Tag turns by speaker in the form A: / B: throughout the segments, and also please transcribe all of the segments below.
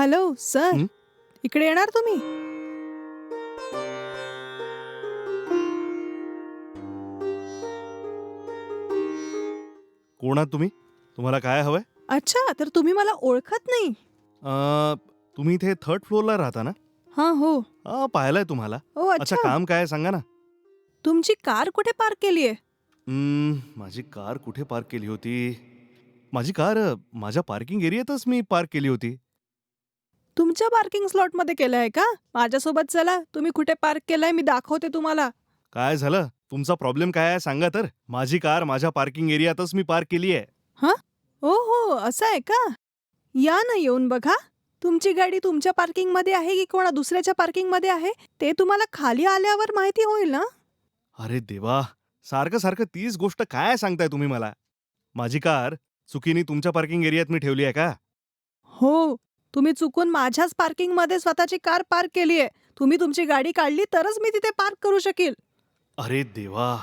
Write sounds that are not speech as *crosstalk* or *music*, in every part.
A: Hello sir? इकडे येणार तुम्ही?
B: कोण आहात तुम्ही? तुम्हाला काय हवंय?
A: अच्छा तर तुम्ही मला ओळखत नाही.
B: अं, तुम्ही इथे थर्ड फ्लोअरला राहता ना?
A: हा हो.
B: अं, पाहिलंय तुम्हाला.
A: ओ
B: अच्छा
A: अच्छा.
B: काम काय आहे सांगा ना.
A: तुमची कार कुठे पार्क केली आहे?
B: हम्म, माझी कार कुठे पार्क केली होती? माझी कार अ, माझ्या पार्किंग एरियातच मी पार्क केली होती.
A: तुमच्या पार्किंग स्लॉटमध्ये केलं आहे का? माझ्यासोबत चला तुम्ही कुठे पार्क केलंय मी दाखवते तुम्हाला.
B: काय झालं? तुमचा प्रॉब्लेम काय आहे सांगा तर. माझी कार माझ्या पार्किंग एरियातच मी पार्क केली आहे.
A: ओ हो असं आहे का? या ना येऊन बघा. तुमची गाडी तुमच्या पार्किंगमध्ये आहे की कोणा दुसऱ्याच्या पार्किंगमध्ये आहे? ते तुम्हाला खाली आल्यावर माहिती होईल ना?
B: अरे देवा! सारखं सारखं तीच गोष्ट काय सांगताय तुम्ही मला? माझी कार चुकीने तुमच्या पार्किंग एरियात मी ठेवली आहे का?
A: हो. तुम्ही चुकून माझ्याच पार्किंगमध्ये स्वतःची कार पार्क केली आहे. तुम्ही तुमची गाडी काढली तरच मी तिथे पार्क करू शकेल.
B: अरे देवा.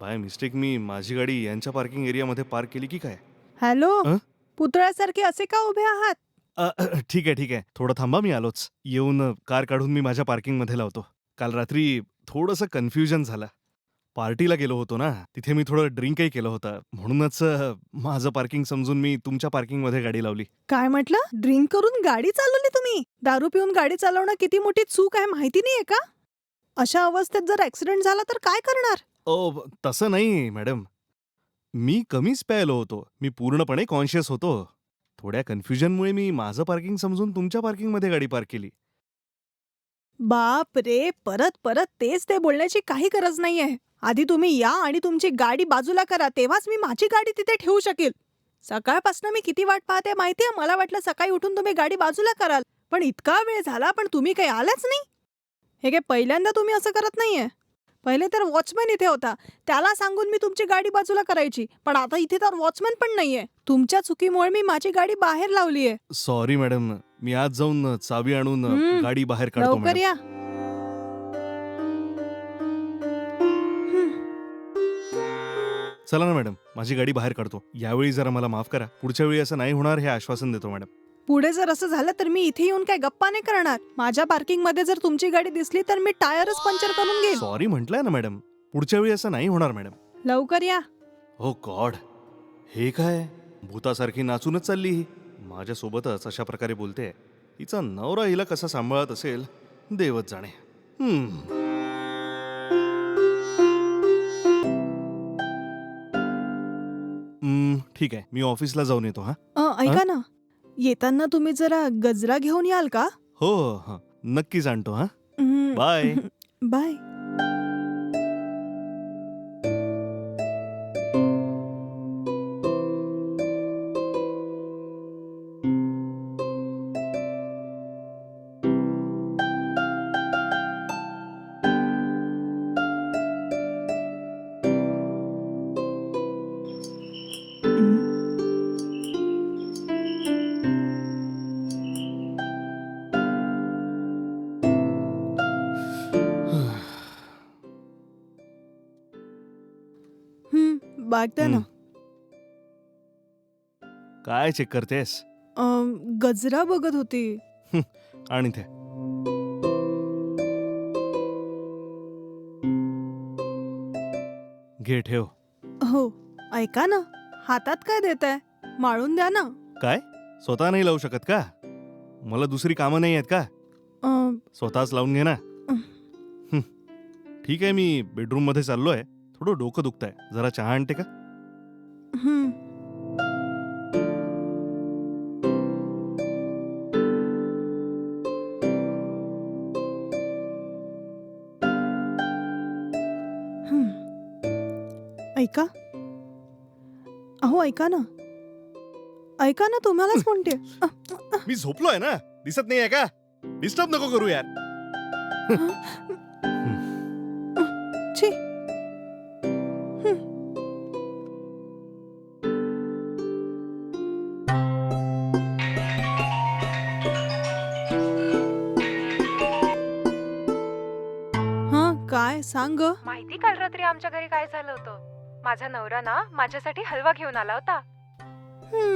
B: बाय मिस्टेक मी माझी गाडी यांच्या पार्किंग एरियामध्ये पार्क केली की काय?
A: हॅलो?
B: अं?
A: पुतळ्यासारखे असे का उभे आहात?
B: अ, ठीक आहे ठीक आहे. थोडं थांबा मी आलोच. येऊन अ, कार काढून मी माझ्या पार्किंगमध्ये लावतो. काल रात्री थोडंसं कन्फ्युजन झालं. पार्टीला गेलो होतो ना तिथे मी थोडं ड्रिंकही केलं होतं. म्हणूनच अ, माझं पार्किंग समजून मी तुमच्या पार्किंगमध्ये गाडी लावली.
A: काय म्हटलं? ड्रिंक करून गाडी चालवली तुम्ही? दारू पिऊन गाडी चालवणं किती मोठी चूक आहे माहिती नाहीये का? अशा अवस्थेत जर ऍक्सिडेंट झाला तर काय करणार?
B: ओ ब- तसं नाही मॅडम. मी कमीच प्यायलो होतो. मी पूर्णपणे कॉन्शियस होतो. थोड्या कन्फ्युजनमुळे मी माझं पार्किंग समजून तुमच्या पार्किंगमध्ये गाडी पार्क केली.
A: बाप रे परत परत तेच ते बोलण्याची काही गरज नाहीये. आधी तुम्ही या आणि तुमची गाडी बाजूला करा तेव्हाच मी माझी गाडी तिथे ठेवू शकेल. सकाळपासून मी किती वाट पाहते माहितीये? मला वाटलं सकाळी उठून तुम्ही गाडी बाजूला कराल. पण इतका वेळ झाला पण तुम्ही काही आलाच नाही. हे काय पहिल्यांदा तुम्ही असं करत नाहीये. पहिले तर वॉचमॅन इथे होता. त्याला सांगून मी तुमची गाडी बाजूला करायची. पण आता इथे तर वॉचमॅन पण नाहीये. तुमच्या चुकीमुळे मी माझी गाडी बाहेर लावली आहे
B: सॉरी मॅडम मी आज जाऊन चावी आणून. गाडी बाहेर काढतो
A: लवकर या.
B: चला ना मॅडम माझी गाडी बाहेर काढतो. यावेळी जरा मला माफ करा. पुढच्या वेळी असं नाही होणार हे आश्वासन देतो मॅडम.
A: पुढे जर असं झालं तर मी इथे येऊन काय गप्पा नाही करणार. माझ्या पार्किंगमध्ये जर तुमची गाडी दिसली तर मी टायरच पंक्चर करून घेईन.
B: सॉरी म्हटलंय ना मॅडम. पुढच्या वेळी असं नाही होणार मॅडम.
A: लवकर या.
B: हो गॉड हे काय? भूतासारखी नाचूनच चालली ही. माझ्यासोबतच अशा प्रकारे बोलते. हिचा नवरा हिला कसा सांभाळत असेल देवच जाणे. हम्म. ठीक आहे मी ऑफिसला जाऊन येतो हा?
A: अ, ऐका ना. येताना तुम्ही जरा गजरा घेऊन याल का?
B: हो हा नक्कीच आणतो हा?
A: हं.
B: बाय. *laughs*
A: बाय. बघता ना.
B: काय चेक करतेस?
A: अ, गजरा बघत होती.
B: आणि ते घे ठेव.
A: हो ऐका ना. हातात काय देत आहे माळून द्या ना.
B: काय? स्वतः नाही लावू शकत का? मला दुसरी कामं नाही आहेत का?
A: अ,
B: स्वतःच लावून घे ना. हं. ठीक आहे मी बेडरूममध्ये चाललोय. थोडं डोकं दुखतंय. जरा चहा आणते का?
A: हं. हं. ऐका. अहो ऐका ना. ऐका ना तुम्हालाच म्हणते.
B: मी झोपलोय ना. दिसत नाहीये का? डिस्टर्ब नको करू यार.
A: छी काय? सांग ग.
C: माहिती काल रात्री आमच्या घरी काय झालं होतं? माझा नवरा ना माझ्यासाठी हलवा घेऊन आला होता.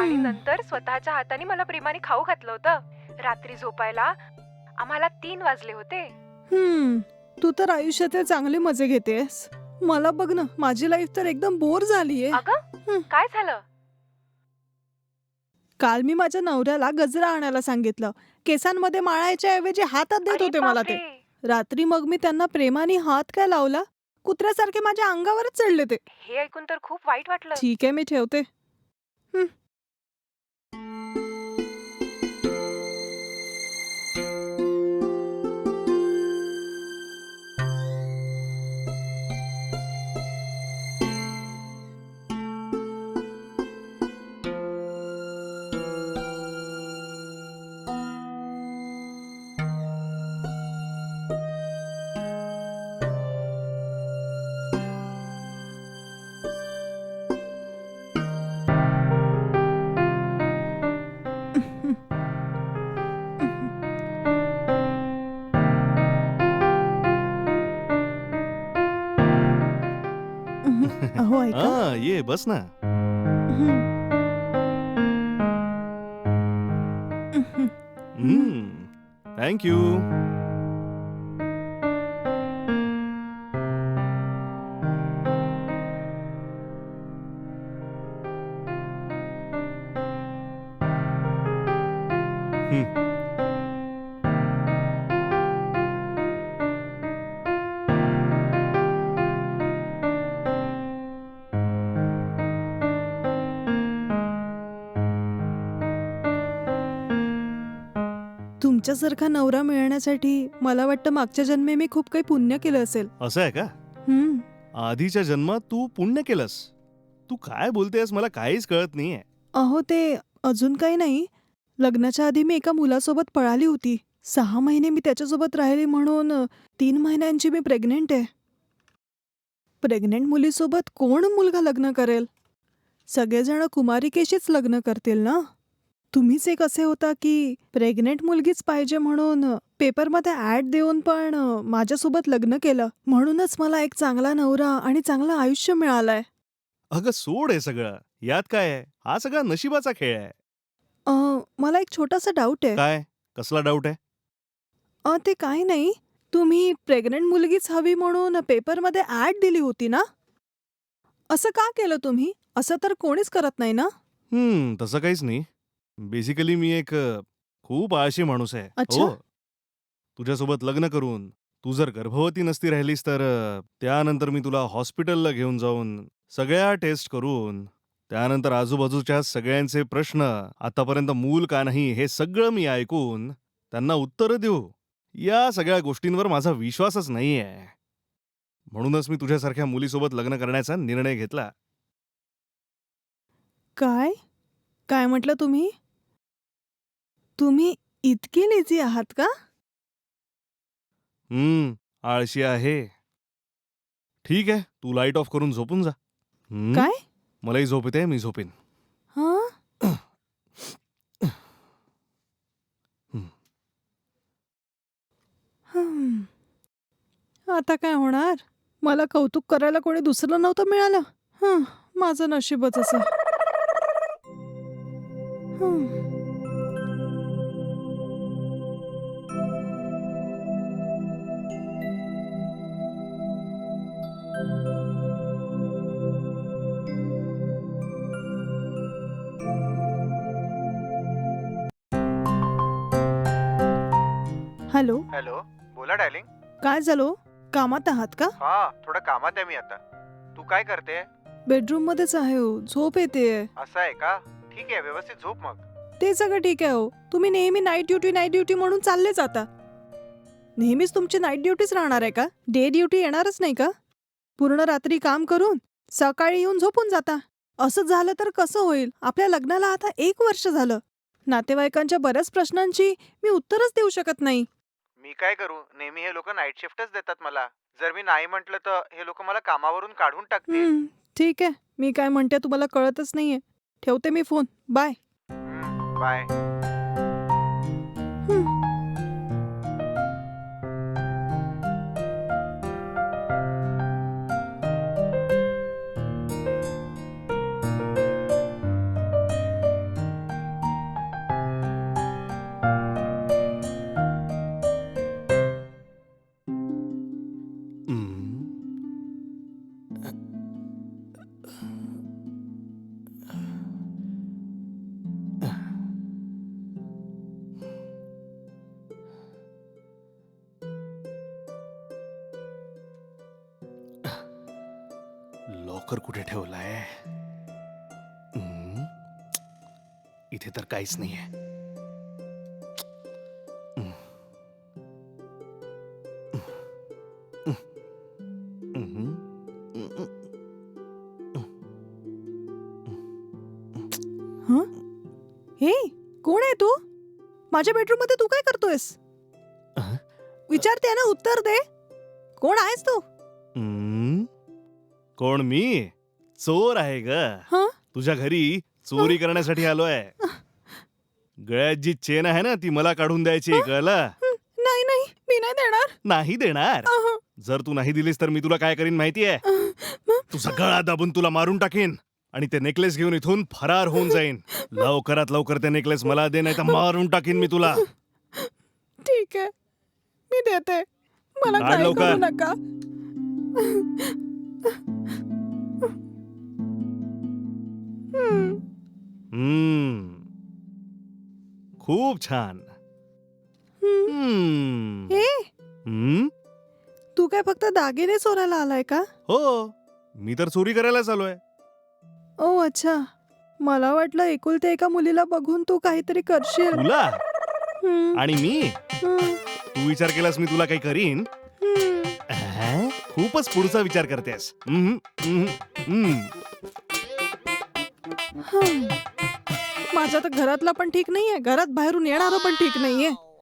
C: आणि. नंतर स्वतःच्या हाताने मला प्रेमाने खाऊ घातलं होतं. रात्री झोपायला आम्हाला तीन वाजले होते.
A: हम्म. तू तर आयुष्याचे चांगले मजे घेतेस. मला बघ ना माझी लाईफ तर एकदम बोर झालीये.
C: अगं. काय झालं?
A: काल मी माझ्या नवऱ्याला गजरा आणायला सांगितलं. केसांमध्ये माळायच्या ऐवजी हातात देत होते मला ते. रात्री मग मी त्यांना प्रेमाने हात काय लावला? कुत्र्यासारखे माझ्या अंगावरच चढले ते.
C: हे ऐकून तर खूप वाईट वाटलं.
A: ठीक आहे मी ठेवते.
B: बस ना
A: हम्म. हम्म.
B: थँक्यू
A: तुमच्यासारखा नवरा मिळण्यासाठी मला वाटतं मागच्या जन्मी मी खूप काही पुण्य केलं असेल.
B: असं आहे का?
A: हम्म.
B: आधीच्या जन्मात तू पुण्य केलंस. तू काय बोलतेस मला काहीच कळत नाहीये.
A: अहो ते अजून काही नाही. लग्नाच्या आधी मी एका मुलासोबत पळाली होती. सहा महिने मी त्याच्यासोबत राहिली म्हणून अ, तीन महिन्यांची मी प्रेग्नेंट आहे. प्रेग्नेंट मुलीसोबत कोण मुलगा लग्न करेल? सगळेजण कुमारिकेशीच लग्न करतील ना? तुम्हीच एक असे होता की प्रेग्नेंट मुलगीच पाहिजे म्हणून पेपरमध्ये ॲड देऊन पण माझ्यासोबत लग्न केलं. म्हणूनच मला एक चांगला नवरा आणि चांगलं आयुष्य मिळालंय.
B: अगं सोड हे सगळं. यात काय आहे? हा सगळा नशिबाचा खेळ आहे.
A: अ, मला एक छोटासा डाऊट आहे.
B: काय? कसला डाऊट आहे?
A: अ, ते काही नाही. तुम्ही प्रेग्नंट मुलगीच हवी म्हणून पेपरमध्ये ॲड दिली होती ना? असं का केलं तुम्ही? असं तर कोणीच करत नाही ना?
B: हम्म तसं काहीच नाही. बेसिकली मी एक अ, खूप आळशी माणूस आहे.
A: अच्छा.
B: हो तुझ्यासोबत लग्न करून तू जर गर्भवती नसती राहिलीस तर अ, त्यानंतर मी तुला हॉस्पिटलला घेऊन जाऊन सगळ्या टेस्ट करून त्यानंतर आजूबाजूच्या सगळ्यांचे प्रश्न आतापर्यंत मूल का नाही हे सगळं मी ऐकून त्यांना उत्तरं देऊ. या सगळ्या गोष्टींवर माझा विश्वासच नाहीये. म्हणूनच मी तुझ्यासारख्या मुलीसोबत लग्न करण्याचा निर्णय घेतला.
A: काय? काय म्हटलं तुम्ही? तुम्ही इतकी लेझी आहात का?
B: हम्म आळशी आहे. ठीक आहे तू लाइट ऑफ करून झोपून जा. हम्म,
A: काय?
B: मलाही झोप येते मी झोपेन.
A: हा? हम्म. आता काय होणार? मला कौतुक करायला कोणी दुसरं नव्हतं मिळालं. हं, माझं नशीबच असं. हॅलो.
D: हॅलो बोला डार्लिंग.
A: काय झालं कामात आहात का?
D: हा थोडं कामात आहे मी आता. तू काय करते?
A: बेडरूम मध्येच आहे हो. झोप येते.
D: असं आहे का? ठीक आहे व्यवस्थित झोप मग.
A: ते सगळं ठीक आहे हो. तुम्ही नेहमी नाईट ड्युटी नाईट ड्युटी म्हणून चालले जाता नेहमीच तुमची नाईट ड्युटीच राहणार आहे का? डे ड्युटी येणारच नाही का? पूर्ण रात्री काम करून सकाळी येऊन झोपून जाता. असं झालं तर कसं होईल? आपल्या लग्नाला आता एक वर्ष झालं. नातेवाईकांच्या बऱ्याच प्रश्नांची मी उत्तरच देऊ शकत नाही.
D: मी काय करू? नेहमी हे लोक नाईट शिफ्टच देतात मला. जर मी नाही म्हटलं तर हे लोक मला कामावरून काढून टाकतील.
A: ठीक आहे. मी काय म्हणते तुम्हाला कळतच नाहीये. ठेवते मी फोन बाय
D: बाय
B: लॉकर कुठे ठेवलाय हम्म. इथे तर काहीच नाहीये
A: माझ्या बेडरूममध्ये तू काय करतोयस? विचारते ना उत्तर दे. कोण आहेस तू?
B: हम्म. कोण मी? चोर आहे ग.
A: हं?
B: तुझ्या घरी चोरी करण्यासाठी आलोय. गळ्यात जी चेन आहे ना ती मला काढून द्यायची कळलं?
A: नाही नाही मी नाही देणार.
B: नाही देणार?
A: अहं,
B: जर तू नाही दिलीस तर मी तुला काय करीन माहितीये?
A: अहं, म-
B: तुझा गळा दाबून तुला मारून टाकीन. आणि ते नेकलेस घेऊन इथून फरार होऊन जाईन. लवकरात लवकर ते नेकलेस मला दे नाही तर मारून टाकीन मी तुला.
A: ठीक आहे. मी देते. मला
B: काढ लवकर.
A: करू नका. हम्म,
B: हम्म खूप छान.
A: हम्म.
B: हम्म.
A: हे?
B: हम्म?
A: तू काय फक्त दागिने चोरायला आलाय का?
B: हो. मी तर चोरी करायलाच आलोय
A: ओ अच्छा. मला वाटलं एकुलते एका मुलीला बघून तू काहीतरी करशील.
B: तुला?
A: हम्म,
B: आणि मी?
A: हम्म,
B: तू विचार केलास मी तुला काही करीन?
A: हम्म.
B: अहं? खूपच पुढचा विचार करतेस. हम्म, हम्म, हम्म.
A: हं. माझ्या तर घरातला पण ठीक नाहीये. घरात बाहेरून येणारं पण ठीक नाहीये.